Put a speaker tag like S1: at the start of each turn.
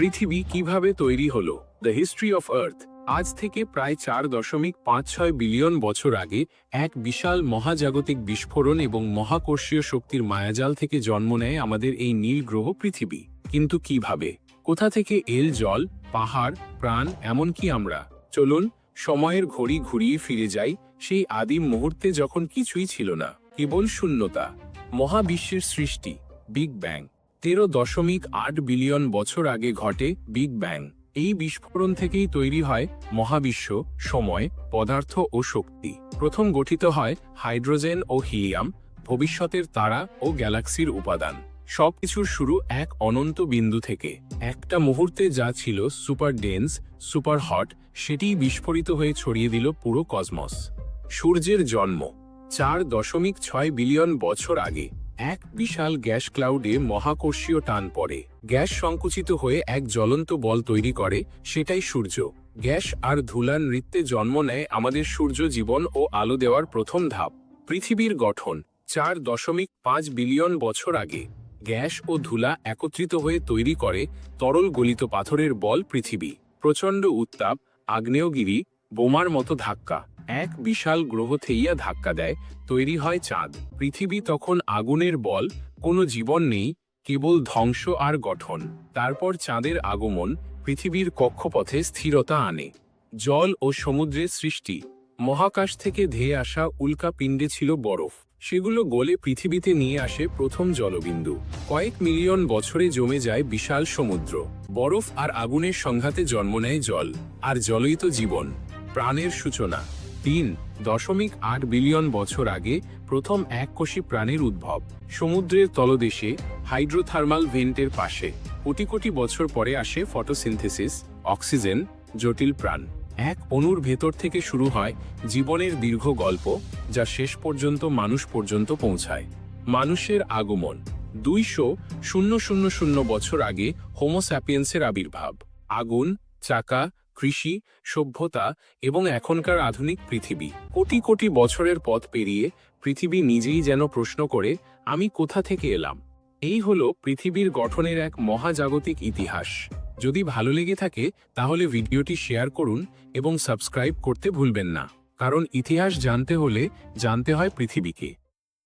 S1: পৃথিবী কীভাবে তৈরি হলো? দ্য হিস্ট্রি অফ আর্থ আজ থেকে প্রায় চার দশমিক পাঁচ ছয় বিলিয়ন বছর আগে এক বিশাল মহাজাগতিক বিস্ফোরণ এবং মহাকর্ষীয় শক্তির মায়াজাল থেকে জন্ম নেয় আমাদের এই নীল গ্রহ পৃথিবী। কিন্তু কীভাবে? কোথা থেকে এল জল, পাহাড়, প্রাণ, এমনকি আমরা? চলুন, সময়ের ঘড়ি ঘুরিয়ে ফিরে যাই সেই আদিম মুহূর্তে যখন কিছুই ছিল না, কেবল শূন্যতা। মহাবিশ্বের সৃষ্টি, বিগ ব্যাং। তেরো দশমিক আট বিলিয়ন বছর আগে ঘটে বিগ ব্যাং। এই বিস্ফোরণ থেকেই তৈরি হয় মহাবিশ্ব, সময়, পদার্থ ও শক্তি। প্রথম গঠিত হয় হাইড্রোজেন ও হিলিয়াম, ভবিষ্যতের তারা ও গ্যালাক্সির উপাদান। সবকিছুর শুরু এক অনন্ত বিন্দু থেকে। একটা মুহূর্তে যা ছিল সুপার ডেন্স, সুপার হট, সেটিই বিস্ফোরিত হয়ে ছড়িয়ে দিল পুরো কসমস। সূর্যের জন্ম, চার দশমিক ছয় বিলিয়ন বছর আগে। এক বিশাল গ্যাস ক্লাউডে মহাকর্ষীয় টান পড়ে। গ্যাস সংকুচিত হয়ে এক জ্বলন্ত বল তৈরি করে, সেটাই সূর্য। গ্যাস আর ধুলার নৃত্যে জন্ম নেয় আমাদের সূর্য জীবন ও আলো দেওয়ার প্রথম ধাপ। পৃথিবীর গঠন, চার দশমিক পাঁচ বিলিয়ন বছর আগে। গ্যাস ও ধুলা একত্রিত হয়ে তৈরি করে তরল গলিত পাথরের বল পৃথিবী। প্রচণ্ড উত্তাপ, আগ্নেয়গিরি, বোমার মতো ধাক্কা। এক বিশাল গ্রহ থেইয়া ধাক্কা দেয়, তৈরি হয় চাঁদ। পৃথিবী তখন আগুনের বল, কোনো জীবন নেই, কেবল ধ্বংস আর গঠন। তারপর চাঁদের আগমন, পৃথিবীর কক্ষপথে স্থিরতা আনে। জল ও সমুদ্রের সৃষ্টি, মহাকাশ থেকে ধেয়ে আসা উল্কাপিণ্ডে ছিল বরফ। সেগুলো গলে পৃথিবীতে নিয়ে আসে প্রথম জলবিন্দু। কয়েক মিলিয়ন বছরে জমে যায় বিশাল সমুদ্র। বরফ আর আগুনের সংঘাতে জন্ম নেয় জল, আর জলই তো জীবন, প্রাণের সূচনা। তিন দশমিক আট বিলিয়ন বছর আগে প্রথম এককোষী প্রাণের উদ্ভব। সমুদ্রের তলদেশে হাইড্রোথার্মাল ভেন্টের পাশে কোটি কোটি বছর পরে আসে ফটোসিনথেসিস, অক্সিজেন, জটিল প্রাণ। এক অণুর ভেতর থেকে শুরু হয় জীবনের দীর্ঘ গল্প যা শেষ পর্যন্ত মানুষ পর্যন্ত পৌঁছায়। মানুষের আগমন, দুইশো শূন্য শূন্য শূন্য বছর আগে হোমোস্যাপিয়েন্সের আবির্ভাব। আগুন, চাকা কৃষি, সভ্যতা এবং এখনকার আধুনিক পৃথিবী। কোটি কোটি বছরের পথ পেরিয়ে পৃথিবী নিজেই যেন প্রশ্ন করে, আমি কোথা থেকে এলাম? এই হলো পৃথিবীর গঠনের এক মহাজাগতিক ইতিহাস। যদি ভালো লেগে থাকে, তাহলে ভিডিওটি শেয়ার করুন এবং সাবস্ক্রাইব করতে ভুলবেন না। কারণ ইতিহাস জানতে হলে জানতে হয় পৃথিবীকে।